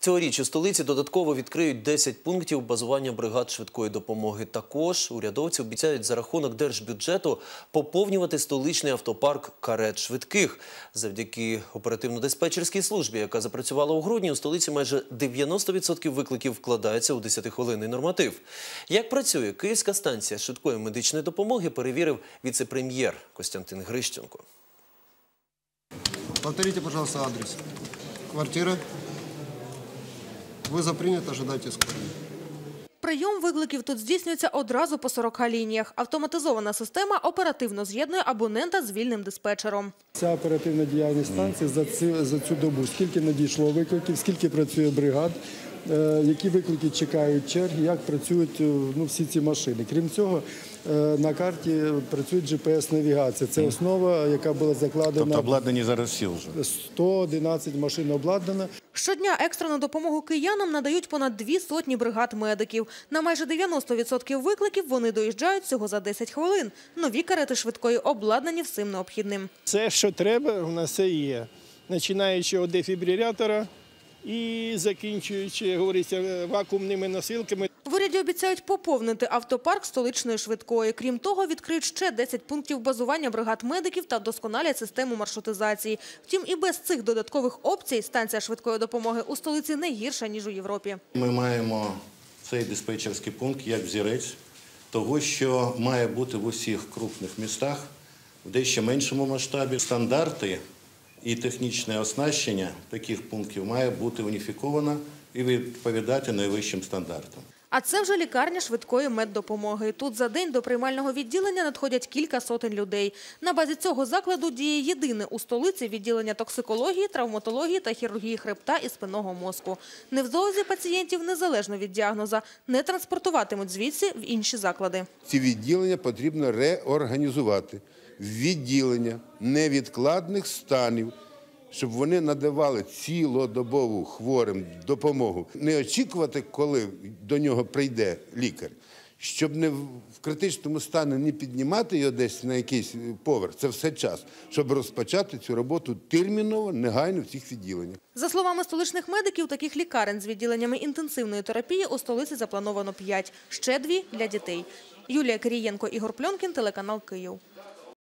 Цьогоріч у столиці додатково відкриють 10 пунктів базування бригад швидкої допомоги. Також урядовці обіцяють за рахунок держбюджету поповнювати столичний автопарк карет швидких. Завдяки оперативно-диспетчерській службі, яка запрацювала у грудні, у столиці майже 90% викликів вкладається у 10-хвилинний норматив. Як працює Київська станція швидкої медичної допомоги, перевірив віце-прем'єр Костянтин Грищенко. Повторите, пожалуйста, адрес. Квартира. Вызов принят, ожидайте скорую. Прийом викликів тут здійснюється одразу по 40 лініях. Автоматизована система оперативно з'єднує абонента з вільним диспетчером. Ця оперативна діяльність станції за цю, за цю добу, скільки надійшло викликів, скільки працює бригад, е, які виклики чекають черги, як працюють е, ну, всі ці машини. Крім цього, е, на карті працює GPS-навігація. Це основа, яка була закладена. Тобто обладнані зараз всі вже. 111 машин обладнана. Щодня екстрену допомогу киянам надають понад дві сотні бригад медиків. На майже 90% викликів вони доїжджають всього за 10 хвилин. Нові карети швидкої обладнані всім необхідним. Все, що треба, у нас все є. Починаючи від дефібрилятора і закінчуючи, говориться, вакуумними носилками. Уряді обіцяють поповнити автопарк столичної швидкої. Крім того, відкриють ще 10 пунктів базування бригад медиків та вдосконалять систему маршрутизації. Втім, і без цих додаткових опцій станція швидкої допомоги у столиці не гірша, ніж у Європі. Ми маємо цей диспетчерський пункт як взірець того, що має бути в усіх крупних містах в дещо меншому масштабі. Стандарти і технічне оснащення таких пунктів має бути уніфіковано і відповідати найвищим стандартам. А це вже лікарня швидкої меддопомоги. Тут за день до приймального відділення надходять кілька сотень людей. На базі цього закладу діє єдине у столиці відділення токсикології, травматології та хірургії хребта і спинного мозку. Невдовзі пацієнтів, незалежно від діагноза, не транспортуватимуть звідси в інші заклади. Ці відділення потрібно реорганізувати відділення невідкладних станів, щоб вони надавали цілодобову хворим допомогу. Не очікувати, коли до нього прийде лікар, щоб не в критичному стані не піднімати його десь на якийсь поверх. Це все час, щоб розпочати цю роботу терміново, негайно в цих відділеннях. За словами столичних медиків, таких лікарень з відділеннями інтенсивної терапії у столиці заплановано 5, ще дві – для дітей. Юлія Кирієнко, Ігор Пльонкін, телеканал «Київ».